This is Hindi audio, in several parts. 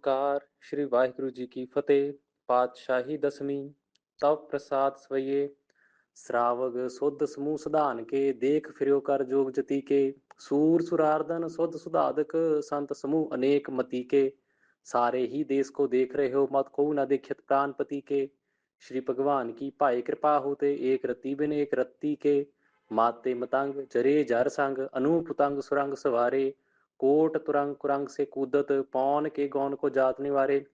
ਓੰਕਾਰ ਸ੍ਰੀ ਵਾਹਿਗੁਰੂ ਜੀ ਕੀ ਫਤਿਹ ਪਾਤਸ਼ਾਹੀ ਦਸਵੀਂ ਤਵ ਪ੍ਰਸਾਦ ਸਵਈਏ ਸਰਾਵਗ ਸੁਧ ਸਮੂਹ ਸਧਾਨ ਕੇ ਦੇਖ ਫਿਰਿਓ ਕਰ ਜੋਗ ਜਤੀ ਕੇ ਸੂਰ ਸੁਰਾਰਦਨ ਸੁਧ ਸੁਧਾਦਕ ਸੰਤ ਸਮੂਹ ਅਨੇਕ ਮਤੀ ਕੇ सारे ही देश को देख रहे हो मत को न देखित प्राणपति के श्री भगवान की भाई कृपा होते एक रति बिन एक रत्ती के माते मतंग जरे जर संग अनुपुतंग सुरंग सवारे कोट तुरंग कुरंग से कूदत पौन के गौन को जात निवारे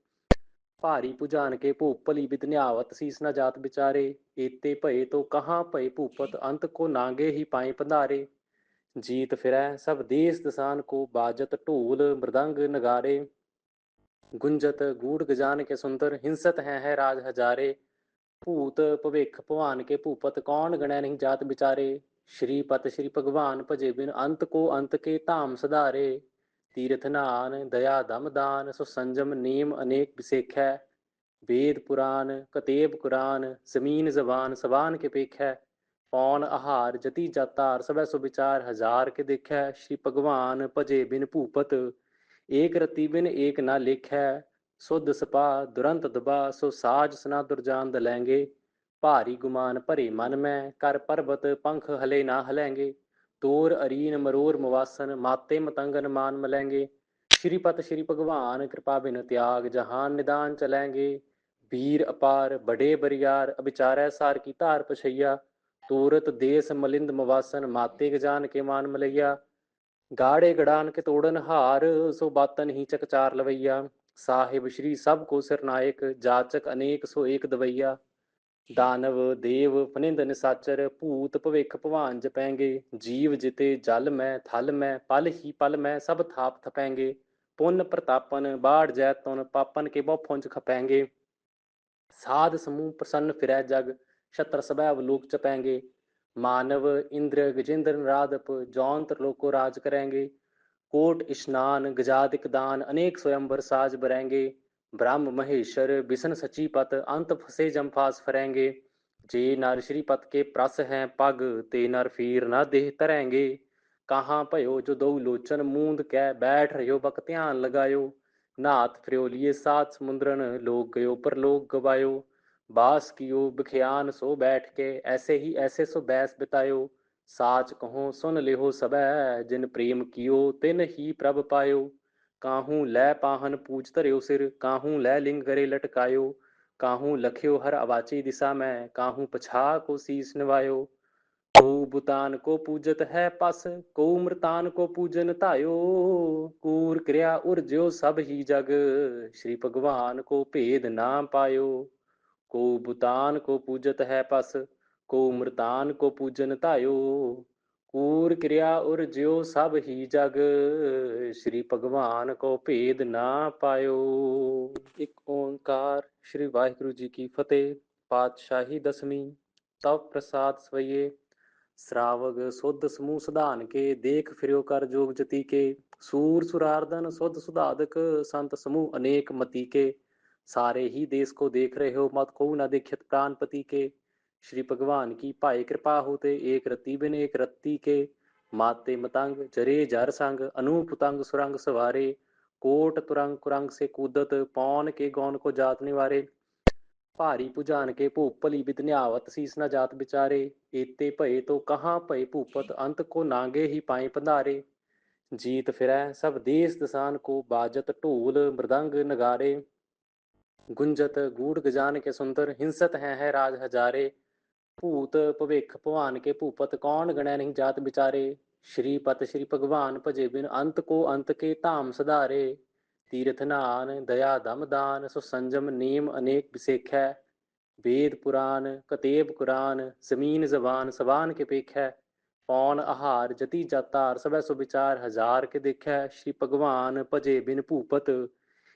ਭਾਰੀ ਭੁਜਾਨ ਕੇ ਭੂਪਲੀ ਵਿਦਨਿਆਵਤ ਸੀਸ ਨਾ ਜਾਤ ਵਿਚਾਰੇ ਏਤੇ ਭਏ ਤੋ ਕਹਾਂ ਭਏ ਭੂਪਤ ਅੰਤ ਕੋ ਨਾਂਗੇ ਹੀ ਪਾਏ ਪੰਧਾਰੇ ਜੀਤ ਫਿਰੈ ਸਭ ਦੇਸ ਦਸਾਨ ਕੋ ਬਾਜਤ ਢੋਲ ਮ੍ਰਦੰਗ ਨਗਾਰੇ ਗੁੰਜਤ ਗੂੜ ਗਜਾਨ ਕੇ ਸੁੰਦਰ ਹਿੰਸਤ ਹੈ ਹੈ ਰਾਜ ਹਜ਼ਾਰੇ ਭੂਤ ਭਵਿਖ ਭਵਾਨ ਕੇ ਭੂਪਤ ਕੌਣ ਗਣੈ ਨਹੀਂ ਜਾਤ ਵਿਚਾਰੇ ਸ਼੍ਰੀ ਪਤ ਸ਼੍ਰੀ ਭਗਵਾਨ ਭਜੇ ਬਿਨ ਅੰਤ ਕੋ ਅੰਤ ਕੇ ਧਾਮ ਸਧਾਰੇ, ਤੀਰਥ ਨਾਨ ਦਇਆ ਦਮ ਦਾਨ, ਸੋ ਸੰਜਮ ਨੇਮ ਅਨੇਕ ਵਿਸੇਖੈ, ਵੇਦ ਪੁਰਾਨ ਕਤੇਬ ਕੁਰਾਨ, ਜ਼ਮੀਨ ਜ਼ਬਾਨ ਸਬਾਨ ਕੇ ਪੇਖੈ, ਪੌਣ ਆਹਾਰ ਜਤੀ ਜਾਤਾਰ, ਸਭੈ ਸੋ ਵਿਚਾਰ ਹਜ਼ਾਰ ਕੇ ਦੇਖੈ, ਸ਼੍ਰੀ ਭਗਵਾਨ ਭਜੇ ਬਿਨ ਭੂਪਤ, ਏਕ ਰਤੀ ਬਿਨ ਏਕ ਨਾ ਲੇਖੈ, ਸੁਧ ਸਪਾ ਦੁਰੰਤ ਦਬਾ, ਸੋ ਸਾਜ ਸਨਾ ਦੁਰਜਾਨ ਦਲੈਂਗੇ ਭਾਰੀ ਗੁਮਾਨ ਭਰੇ ਮਨ ਮੈਂ ਕਰ ਪਰਬਤ ਪੰਖ ਹਲੇ ਨਾ ਹਲੈਂਗੇ। ਤੋਰ ਅਰੀਨ ਮਰੋਰ ਮਵਾਸਨ, ਮਾਤੇ ਮਤੰਗਨ ਮਾਨ ਮਲੈਂਗੇ। ਸ਼੍ਰੀ ਪਤ ਸ਼੍ਰੀ ਭਗਵਾਨ, ਕਿਰਪਾ ਬਿਨ ਤਿਆਗ, ਜਹਾਨ ਨਿਦਾਨ ਚਲੈਂਗੇ। ਵੀਰ ਅਪਾਰ, ਬੜੇ ਬਰਿਆਰ, ਅਬਿਚਾਰੈ ਸਾਰ ਕੀ ਧਾਰ ਪਛਈਆ। ਤੂਰਤ ਦੇਸ ਮਲਿੰਦ ਮਵਾਸਨ, ਮਾਤੇ ਗਜਾਨ ਕੇ ਮਾਨ ਮਲਈਆ। ਗਾੜੇ ਗੜਾਨ ਕੇ ਤੋੜਨ ਹਾਰ, ਸੋ ਬਾਤਨ ਹੀ ਚਕਚਾਰ ਲਵਈਆ। ਸਾਹਿਬ ਸ਼੍ਰੀ ਸਭ ਕੋ ਸਿਰਨਾਇਕ ਜਾਚਕ ਅਨੇਕ ਸੋ ਏਕ ਦਵਈਆ। ਦਾਨਵ ਦੇਵ ਫਨਿੰਦ ਨਿਸਾਚਰ ਭੂਤ ਭਵਿਖ ਭਵਾਨ ਜਪੈਂਗੇ ਜੀਵ ਜਿਤੇ ਜਲ ਮੈਂ ਥਲ ਮੈਂ ਪਲ ਹੀ ਪਲ ਮੈਂ ਸਭ ਥਾਪ ਥਪੈਂਗੇ ਪੁੰਨ ਪ੍ਰਤਾਪਨ ਬਾੜ ਜੈਤਨ ਪਾਪਨ ਕੇ ਬਹੁ ਫੁੰਜ ਖਪੈਂਗੇ ਸਾਧ ਸਮੂਹ ਪ੍ਰਸੰਨ ਫਿਰੈ ਜਗ ਛਤਰ ਸਭੈ ਅਵਲੋਕ ਚਪੈਂਗੇ ਮਾਨਵ ਇੰਦਰ ਗਜੇਂਦਰ ਨਰਾਦਪ ਜੌਨ ਤਰਲੋਕੋ ਰਾਜ ਕਰੈਂਗੇ ਕੋਟ ਇਸ਼ਨਾਨ ਗਜਾਦਿਕ ਦਾਨ ਅਨੇਕ ਸਵਯੰਵਰ ਸਾਜ ਬਰੈਂਗੇ ब्रह्म महेश्वर बिसन सची पत, अंत फसे जम फास फरेंगे। जे नर श्री पत के प्रस हैं पग, ते नर फीर न देह तरेंगे। कहाँ भयो जो दो लोचन मूंद कै बैठ रहो बक ध्यान लगायो। नाथ फ्रियोलिए सात समुद्रन लोग गयो पर लोग गवायो। बास कियो बिखयान, सो बैठ के ऐसे ही ऐसे सो बैस बितायो। साच कहो सुन लेहो सबै, जिन प्रेम कियो, तिन ही प्रभ पायो। काहू लै पाहन पूज धरियो सिर, काहू लै लिंग करे लटकायो, काहू लख्यो हर अवाची दिशा में, काहू पछा को शीश नवायो। को बुतान को पूजत है पस, को मृतान को पूजन तायो कूर क्रिया उर्ज्यो सब ही जग, श्री भगवान को भेद ना पायो। को बुतान को पूजत है पस, को मृतान को पूजन तायो ਕੂਰ ਕਿਰਿਆ ਉਰ ਜਿਉ ਸਭ ਹੀ ਜਗ ਸ਼੍ਰੀ ਭਗਵਾਨ ਕੋ ਭੇਦ ਨਾ ਪਾਇਓ ਇੱਕ ਓੰਕਾਰ ਸ਼੍ਰੀ ਵਾਹਿਗੁਰੂ ਜੀ ਕੀ ਫਤਿਹ ਪਾਤਸ਼ਾਹੀ ਦਸਵੀਂ ਤਵ ਪ੍ਰਸਾਦ ਸਵਈਏ ਸਰਾਵਗ ਸੁਧ ਸਮੂਹ ਸਧਾਨ ਕੇ ਦੇਖ ਫਿਰਿਓ ਕਰ ਜੋਗ ਜਤੀ ਕੇ ਸੂਰ ਸੁਰਾਰਦਨ ਸੁਧ ਸੁਧਾਦਕ ਸੰਤ ਸਮੂਹ ਅਨੇਕ ਮਤੀ ਕੇ सारे ही देश को देख रहे हो मत को न देखित प्राणपति के श्री भगवान की भाई कृपा होते एक रत्ती बिन एक रत्ती के। माते मतंग जरे जर संग अनूप तंग सुरंग सवारे। कोट तुरंग कुरंग से कूदत पौन के गौन को जात निवारे। भारी पुजान के भूपली बिदन्यावत सीस न जात बिचारे। एते भय तो कहाँ भय भूपत अंत को नांगे ही पाए पंधारे। जीत फिरै सब देश दसान को बाजत ढोल मृदंग नगारे। गुंजत गूढ़ गजान के सुंदर हिंसत है, है राज हजारे। ਭੂਤ ਭਵਿਖ ਭਵਾਨ ਕੇ ਭੂਪਤ ਕੌਣ ਗਣੈ ਨਹੀਂ ਜਾਤ ਵਿਚਾਰੇ ਸ਼੍ਰੀ ਪਤ ਸ਼੍ਰੀ ਭਗਵਾਨ ਭਜੇ ਬਿਨ ਅੰਤ ਕੋ ਅੰਤ ਕੇ ਧਾਮ ਸਧਾਰੇ ਤੀਰਥ ਨਾਨ ਦਇਆ ਦਮ ਦਾਨ ਸੋ ਸੰਜਮ ਨੇਮ ਅਨੇਕ ਵਿਸੇਖੈ ਵੇਦ ਪੁਰਾਨ ਕਤੇਬ ਕੁਰਾਨ ਜ਼ਮੀਨ ਜ਼ਬਾਨ ਸਬਾਨ ਕੇ ਪੇਖੈ ਪੌਣ ਆਹਾਰ ਜਤੀ ਜਾਤਾਰ ਸਭੈ ਸੋ ਵਿਚਾਰ ਹਜ਼ਾਰ ਕੇ ਦੇਖੈ ਸ਼੍ਰੀ ਭਗਵਾਨ ਭਜੇ ਬਿਨ ਭੂਪਤ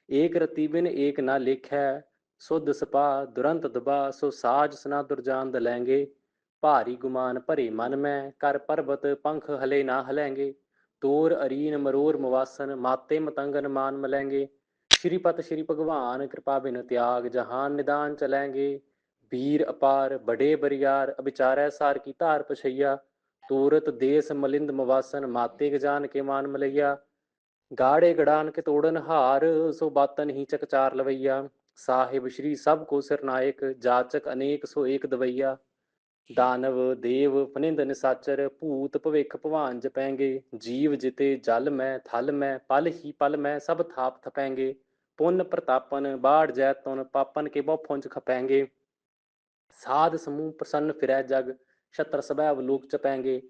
ਏਕ ਰਤੀ ਬਿਨ ਏਕ ਨਾ ਲੇਖੈ ਸੁਧ ਸਪਾ, ਦੁਰੰਤ ਦਬਾ, ਸੋ ਸਾਜ ਸਨਾ ਦੁਰਜਾਨ ਦਲੈਂਗੇ ਭਾਰੀ ਗੁਮਾਨ ਭਰੇ ਮਨ ਮੈਂ, ਕਰ ਪਰਬਤ ਪੰਖ ਹਲੇ ਨਾ ਹਲੈਂਗੇ। ਤੋਰ ਅਰੀਨ ਮਰੋਰ ਮਵਾਸਨ, ਮਾਤੇ ਮਤੰਗਨ ਮਾਨ ਮਲੈਂਗੇ। ਸ਼੍ਰੀ ਪਤ ਸ਼੍ਰੀ ਭਗਵਾਨ, ਕਿਰਪਾ ਬਿਨ ਤਿਆਗ, ਜਹਾਨ ਨਿਦਾਨ ਚਲੈਂਗੇ। ਵੀਰ ਅਪਾਰ, ਬੜੇ ਬਰਿਆਰ ਅਬਿਚਾਰੈ ਸਾਰ ਕੀ ਧਾਰ ਪਛਈਆ। ਤੂਰਤ ਦੇਸ ਮਲਿੰਦ ਮਵਾਸਨ, ਮਾਤੇ ਗਜਾਨ ਕੇ ਮਾਨ ਮਲਈਆ। ਗਾੜੇ ਗੜਾਨ ਕੇ ਤੋੜਨ ਹਾਰ, ਸੋ ਬਾਤਨ ਹੀ ਚਕਚਾਰ ਲਵਈਆ। ਸਾਹਿਬ ਸ਼੍ਰੀ ਸਭ ਕੋ ਸਿਰਨਾਇਕ ਜਾਚਕ ਅਨੇਕ ਸੋ ਏਕ ਦਵਈਆ ਦਾਨਵ ਦੇਵ ਫਨਿੰਦ ਨਿਸਾਚਰ ਭੂਤ ਭਵਿਖ ਭਵਾਨ ਜਪੈਂਗੇ ਜੀਵ ਜਿਤੇ ਜਲ ਮੈਂ ਥਲ ਮੈਂ ਪਲ ਹੀ ਪਲ ਮੈਂ ਸਭ ਥਾਪ ਥਪੈਂਗੇ ਪੁੰਨ ਪ੍ਰਤਾਪਨ ਬਾੜ ਜੈਤਨ ਪਾਪਨ ਕੇ ਬਹੁ ਖਪੈਂਗੇ ਸਾਧ ਸਮੂਹ ਪ੍ਰਸੰਨ ਫਿਰੈ ਜਗ ਛਤਰ ਸਭੈ ਅਵਲੋਕ ਚਪੈਂਗੇ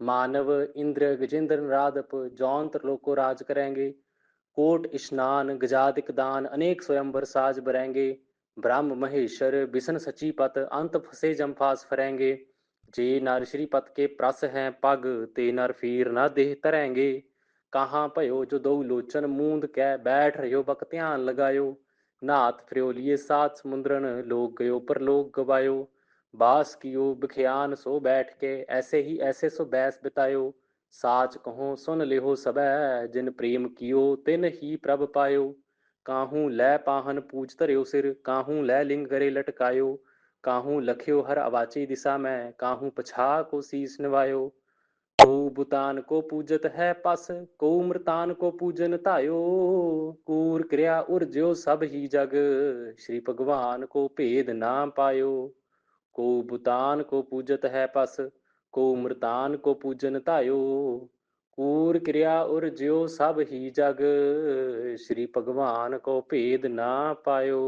ਮਾਨਵ ਇੰਦਰ ਗਜੇਂਦਰ ਰਾਧਪ ਜੌਨ ਤਰਲੋਕੋ ਰਾਜ ਕਰੈਂਗੇ कोट स्नान गजादिक दान, अनेक स्वयंवर साज बरेंगे। ब्रह्म, महेश्वर बिशन सची पत, अंत फसे जम्फास फरेंगे। जे नर श्री पत के प्रस हैं पग, ते नर फीर न देह तरेंगे। कहाँ भयो जो दो लोचन मूंद कै बैठ रहो बक ध्यान लगायो। नाथ फ्रियोलिए सात समुद्रन लोग गयो पर लोग गवायो। बास कियो बिख्यान सो बैठ के, ऐसे ही ऐसे सो बैस बितायो। साच कहो सुन लिहो सब, जिन प्रेम कियो तिन ही प्रभ पायो। काहू लै पाहन पूज धरियो सिर, काहू लै लिंग करे लटकायो। काहू लख्यो हर अवाची दिशा में, काहू पछा को सीस निवायो। को बुतान को पूजत है पस, को मृतान को पूजन तायो कूर क्रिया उर्जो सब ही जग, श्री भगवान को भेद ना पायो। को बुतान को पूजत है पस ਕੋ ਮ੍ਰਤਾਨ ਕੋ ਪੂਜਨ ਧਾਇਓ, ਕੂਰ ਕਿਰਿਆ ਉਰਜਿਓ ਸਭ ਹੀ ਜਗ, ਸ਼੍ਰੀ ਭਗਵਾਨ ਕੋ ਭੇਦ ਨਾ ਪਾਇਓ।